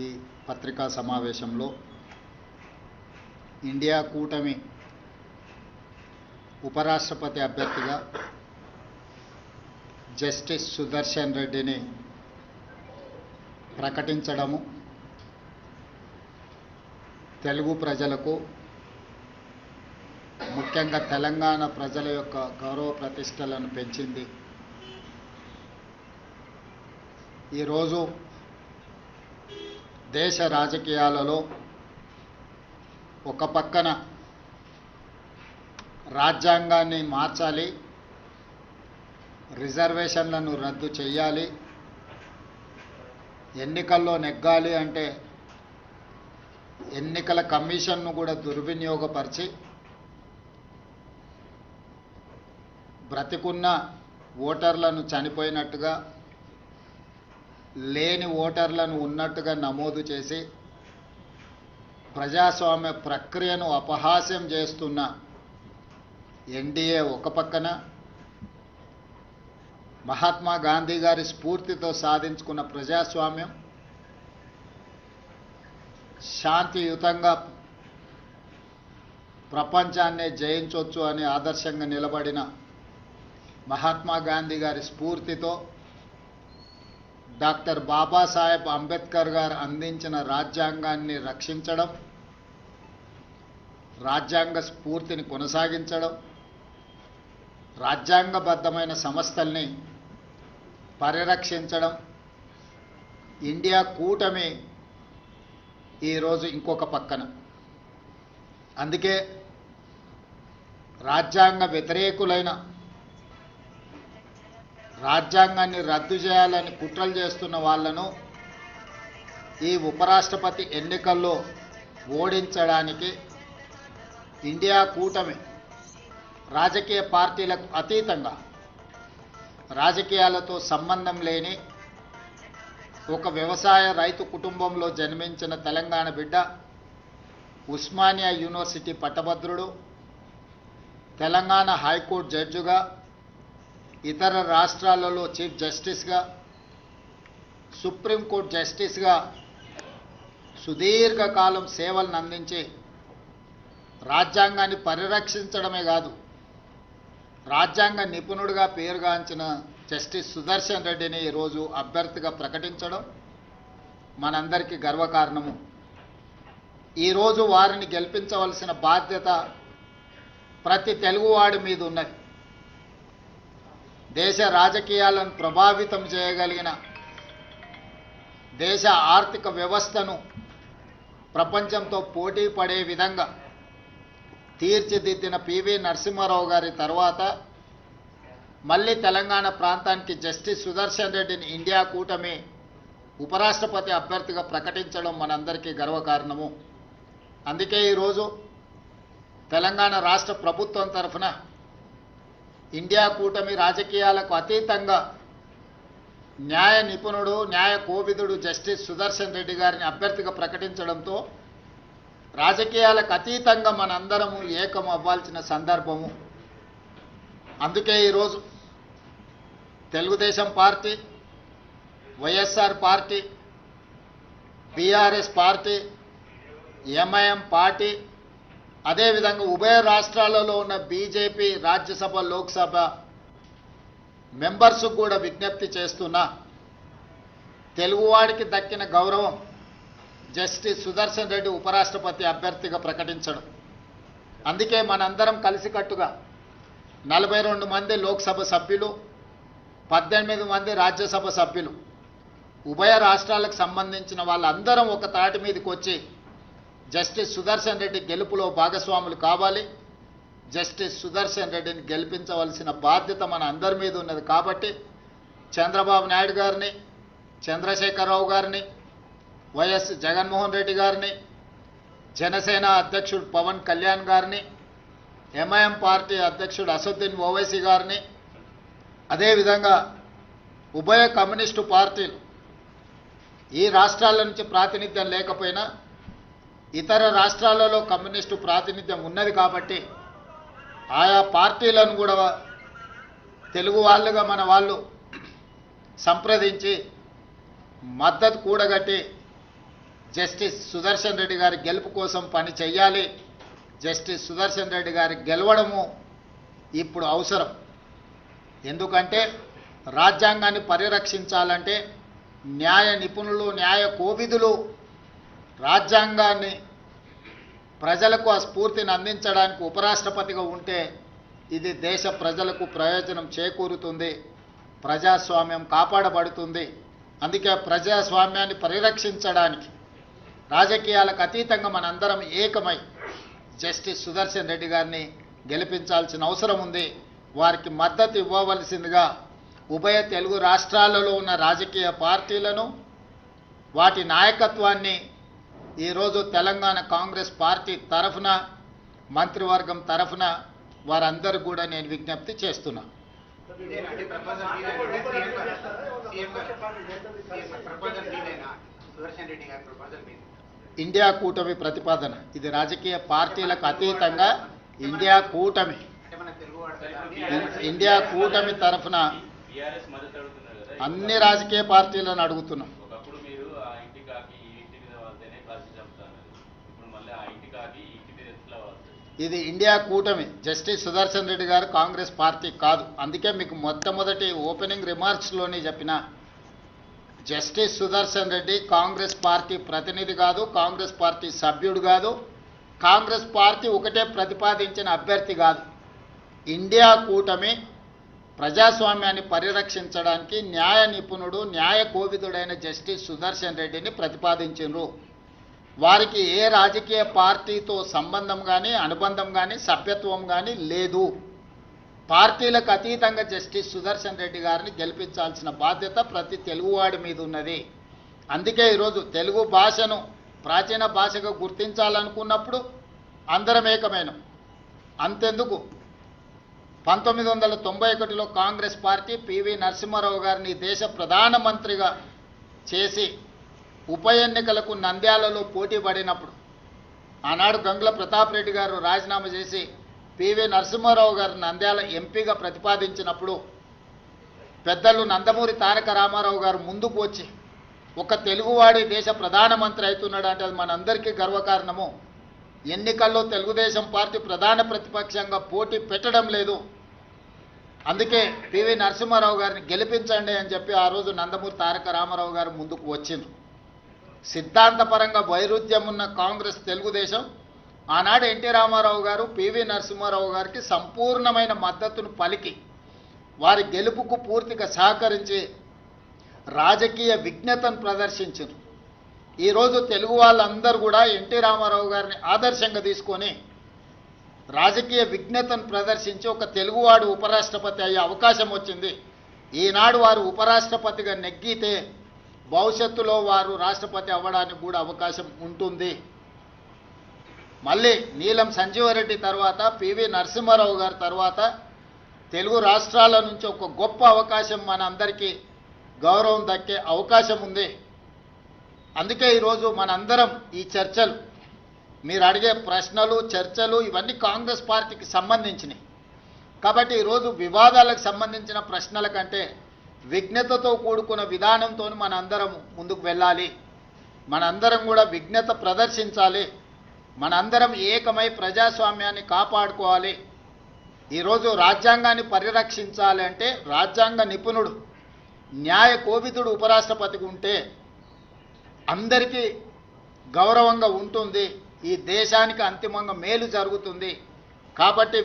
ఈ పత్రికా సమావేశంలో ఇండియా కూటమి ఉపరాష్ట్రపతి అభ్యర్థిగా జస్టిస్ సుదర్శన్ రెడ్డిని ప్రకటించడము తెలుగు ప్రజలకు ముఖ్యంగా తెలంగాణ ప్రజల యొక్క గౌరవ ప్రతిష్టలను పెంచింది. ఈరోజు దేశ రాజకీయాలలో ఒక పక్కన రాజ్యాంగాన్ని మార్చాలి రిజర్వేషన్లను రద్దు చేయాలి ఎన్నికల్లో నెగ్గాలి అంటే ఎన్నికల కమిషన్ను కూడా దుర్వినియోగపరిచి బ్రతికున్న ఓటర్లను చనిపోయినట్టుగా లేని ఓటర్లను ఉన్నట్టుగా నమోదు చేసి ప్రజాస్వామ్య ప్రక్రియను అపహాస్యం చేస్తున్న ఎన్డీఏ ఒక పక్కన మహాత్మా గాంధీ గారి స్ఫూర్తితో సాధించుకున్న ప్రజాస్వామ్యం శాంతియుతంగా ప్రపంచాన్నే జయించవచ్చు అని ఆదర్శంగా నిలబడిన మహాత్మా గాంధీ గారి స్ఫూర్తితో డాక్టర్ బాబాసాహెబ్ అంబేద్కర్ గారు అందించిన రాజ్యాంగాన్ని రక్షించడం రాజ్యాంగ స్ఫూర్తిని కొనసాగించడం రాజ్యాంగబద్ధమైన సంస్థల్ని పరిరక్షించడం ఇండియా కూటమి ఈరోజు ఇంకొక పక్కన. అందుకే రాజ్యాంగ వ్యతిరేకులైన రాజ్యాంగాన్ని రద్దు చేయాలని కుట్రలు చేస్తున్న వాళ్ళను ఈ ఉపరాష్ట్రపతి ఎన్నికల్లో ఓడించడానికి ఇండియా కూటమి రాజకీయ పార్టీలకు అతీతంగా రాజకీయాలతో సంబంధం లేని ఒక వ్యవసాయ రైతు కుటుంబంలో జన్మించిన తెలంగాణ బిడ్డ ఉస్మానియా యూనివర్సిటీ పట్టభద్రుడు తెలంగాణ హైకోర్టు జడ్జిగా ఇతర రాష్ట్రాలలో చీఫ్ జస్టిస్గా సుప్రీంకోర్టు జస్టిస్గా సుదీర్ఘకాలం సేవలను అందించి రాజ్యాంగాన్ని పరిరక్షించడమే కాదు రాజ్యాంగ నిపుణుడిగా పేరుగాంచిన జస్టిస్ సుదర్శన్ రెడ్డిని ఈరోజు అభ్యర్థిగా ప్రకటించడం మనందరికీ గర్వకారణము. ఈరోజు వారిని గెలిపించవలసిన బాధ్యత ప్రతి తెలుగువాడి మీద ఉన్నది. దేశ రాజకీయాలను ప్రభావితం చేయగలిగిన దేశ ఆర్థిక వ్యవస్థను ప్రపంచంతో పోటీ పడే విధంగా తీర్చిదిద్దిన పివి నరసింహారావు గారి తర్వాత మళ్ళీ తెలంగాణ ప్రాంతానికి జస్టిస్ సుదర్శన్ రెడ్డిని ఇండియా కూటమి ఉపరాష్ట్రపతి అభ్యర్థిగా ప్రకటించడం మనందరికీ గర్వకారణము. అందుకే ఈరోజు తెలంగాణ రాష్ట్ర ప్రభుత్వం తరఫున ఇండియా కూటమి రాజకీయాలకు అతీతంగా న్యాయ నిపుణుడు న్యాయ కోవిదుడు జస్టిస్ సుదర్శన్ రెడ్డి గారిని అభ్యర్థిగా ప్రకటించడంతో రాజకీయాలకు అతీతంగా మనందరము ఏకం అవ్వాల్సిన సందర్భము. అందుకే ఈరోజు Telugu Desam party YSR party BRS party MIM party అదేవిధంగా ఉభయ రాష్ట్రాలలో ఉన్న బీజేపీ రాజ్యసభ లోక్సభ మెంబర్స్ కూడా విజ్ఞప్తి చేస్తున్నా తెలుగువాడికి దక్కిన గౌరవం జస్టిస్ సుదర్శన్ రెడ్డి ఉపరాష్ట్రపతి అభ్యర్థిగా ప్రకటించడం. అందుకే మనందరం కలిసికట్టుగా నలభై రెండు మంది లోక్సభ సభ్యులు పద్దెనిమిది మంది రాజ్యసభ సభ్యులు ఉభయ రాష్ట్రాలకు సంబంధించిన వాళ్ళందరం ఒక తాటి మీదకి వచ్చి జస్టిస్ సుదర్శన్ రెడ్డి గెలుపులో భాగస్వాములు కావాలి. జస్టిస్ సుదర్శన్ రెడ్డిని గెలిపించవలసిన బాధ్యత మన అందరి మీద ఉన్నది కాబట్టి చంద్రబాబు నాయుడు గారిని చంద్రశేఖరరావు గారిని వైఎస్ జగన్మోహన్ రెడ్డి గారిని జనసేన అధ్యక్షుడు పవన్ కళ్యాణ్ గారిని ఎంఐఎం పార్టీ అధ్యక్షుడు అసదుద్దీన్ ఓవైసీ గారిని అదేవిధంగా ఉభయ కమ్యూనిస్టు పార్టీలు ఈ రాష్ట్రాల నుంచి ప్రాతినిధ్యం లేకపోయినా ఇతర రాష్ట్రాలలో కమ్యూనిస్టు ప్రాతినిధ్యం ఉన్నది కాబట్టి ఆయా పార్టీలను కూడా తెలుగు వాళ్ళుగా మన వాళ్ళు సంప్రదించి మద్దతు కూడగట్టి జస్టిస్ సుదర్శన్ రెడ్డి గారి గెలుపు కోసం పని చేయాలి జస్టిస్ సుదర్శన్ రెడ్డి గారి గెలవడము ఇప్పుడు అవసరం. ఎందుకంటే రాజ్యాంగాన్ని పరిరక్షించాలంటే న్యాయ నిపుణులు న్యాయ కోవిధులు రాజ్యాంగాన్ని ప్రజలకు ఆ స్ఫూర్తిని అందించడానికి ఉపరాష్ట్రపతిగా ఉంటే ఇది దేశ ప్రజలకు ప్రయోజనం చేకూరుతుంది ప్రజాస్వామ్యం కాపాడబడుతుంది. అందుకే ప్రజాస్వామ్యాన్ని పరిరక్షించడానికి రాజకీయాలకు అతీతంగా మనందరం ఏకమై జస్టిస్ సుదర్శన్ రెడ్డి గారిని గెలిపించాల్సిన అవసరం ఉంది. వారికి మద్దతు ఇవ్వవలసిందిగా ఉభయ తెలుగు రాష్ట్రాలలో ఉన్న రాజకీయ పార్టీలను వాటి నాయకత్వాన్ని ఈరోజు తెలంగాణ కాంగ్రెస్ పార్టీ తరఫున మంత్రివర్గం తరఫున వారందరూ కూడా నేను విజ్ఞప్తి చేస్తున్నా. ఇండియా కూటమి ప్రతిపాదన. ఇది రాజకీయ పార్టీలకు అతీతంగా ఇండియా కూటమి. ఇండియా కూటమి తరఫున అన్ని రాజకీయ పార్టీలను అడుగుతున్నాం. ఇది ఇండియా కూటమి. జస్టిస్ సుదర్శన్ రెడ్డి గారు కాంగ్రెస్ పార్టీ కాదు. అందుకే మీకు మొట్టమొదటి ఓపెనింగ్ రిమార్క్స్లోనే చెప్పిన. జస్టిస్ సుదర్శన్ రెడ్డి కాంగ్రెస్ పార్టీ ప్రతినిధి కాదు కాంగ్రెస్ పార్టీ సభ్యుడు కాదు కాంగ్రెస్ పార్టీ ఒకటే ప్రతిపాదించిన అభ్యర్థి కాదు. ఇండియా కూటమి ప్రజాస్వామ్యాన్ని పరిరక్షించడానికి న్యాయ నిపుణుడు న్యాయ కోవిదుడైన జస్టిస్ సుదర్శన్ రెడ్డిని ప్రతిపాదించారు వారికి ఏ రాజకీయ పార్టీతో సంబంధం కానీ అనుబంధం కానీ సభ్యత్వం కానీ లేదు. పార్టీలకు అతీతంగా జస్టిస్ సుదర్శన్ రెడ్డి గారిని గెలిపించాల్సిన బాధ్యత ప్రతి తెలుగువాడి మీద ఉన్నది. అందుకే ఈరోజు తెలుగు భాషను ప్రాచీన భాషగా గుర్తించాలనుకున్నప్పుడు అందరం ఏకమైన. అంతెందుకు? పంతొమ్మిది వందల తొంభై ఒకటిలో కాంగ్రెస్ పార్టీ పివి నరసింహారావు గారిని దేశ ప్రధానమంత్రిగా చేసి ఉప ఎన్నికలకు నంద్యాలలో పోటీ పడినప్పుడు ఆనాడు గంగుల ప్రతాప్ రెడ్డి గారు రాజీనామా చేసి పివి నరసింహారావు గారు నంద్యాల ఎంపీగా ప్రతిపాదించినప్పుడు పెద్దలు నందమూరి తారక రామారావు గారు ముందుకు వచ్చి ఒక తెలుగువాడి దేశ ప్రధానమంత్రి అవుతున్నాడు అంటే అది మనందరికీ గర్వకారణము. ఎన్నికల్లో తెలుగుదేశం పార్టీ ప్రధాన ప్రతిపక్షంగా పోటీ పెట్టడం లేదు. అందుకే పివి నరసింహారావు గారిని గెలిపించండి అని చెప్పి ఆ రోజు నందమూరి తారక రామారావు గారు ముందుకు వచ్చింది సిద్ధాంతపరంగా వైరుధ్యం ఉన్న కాంగ్రెస్ తెలుగుదేశం ఆనాడు ఎన్టీ రామారావు గారు పివి నరసింహారావు గారికి సంపూర్ణమైన మద్దతును పలికి వారి గెలుపుకు పూర్తిగా సహకరించి రాజకీయ విజ్ఞతను ప్రదర్శించారు. ఈరోజు తెలుగు వాళ్ళందరూ కూడా ఎన్టీ రామారావు గారిని ఆదర్శంగా తీసుకొని రాజకీయ విజ్ఞతను ప్రదర్శించి ఒక తెలుగువాడు ఉపరాష్ట్రపతి అయ్యే అవకాశం వచ్చింది. ఈనాడు వారు ఉపరాష్ట్రపతిగా నెగ్గితే భవిష్యత్తులో వారు రాష్ట్రపతి అవ్వడానికి కూడా అవకాశం ఉంటుంది. మళ్ళీ నీలం సంజీవరెడ్డి తర్వాత పివి నరసింహారావు గారి తర్వాత తెలుగు రాష్ట్రాల నుంచి ఒక గొప్ప అవకాశం మన అందరికీ గౌరవం దక్కే అవకాశం ఉంది. అందుకే ఈరోజు మనందరం ఈ చర్చలు మీరు అడిగే ప్రశ్నలు చర్చలు ఇవన్నీ కాంగ్రెస్ పార్టీకి సంబంధించినవి కాబట్టి ఈరోజు వివాదాలకు సంబంధించిన ప్రశ్నల కంటే విజ్ఞతతో కూడుకున్న విధానంతో మనందరం ముందుకు వెళ్ళాలి. మనందరం కూడా విజ్ఞత ప్రదర్శించాలి. మనందరం ఏకమై ప్రజాస్వామ్యాన్ని కాపాడుకోవాలి. ఈరోజు రాజ్యాంగాన్ని పరిరక్షించాలి అంటే రాజ్యాంగ నిపుణుడు న్యాయ కోవిదుడు ఉపరాష్ట్రపతికి ఉంటే అందరికీ గౌరవంగా ఉంటుంది. ఈ దేశానికి అంతిమంగా మేలు జరుగుతుంది. కాబట్టి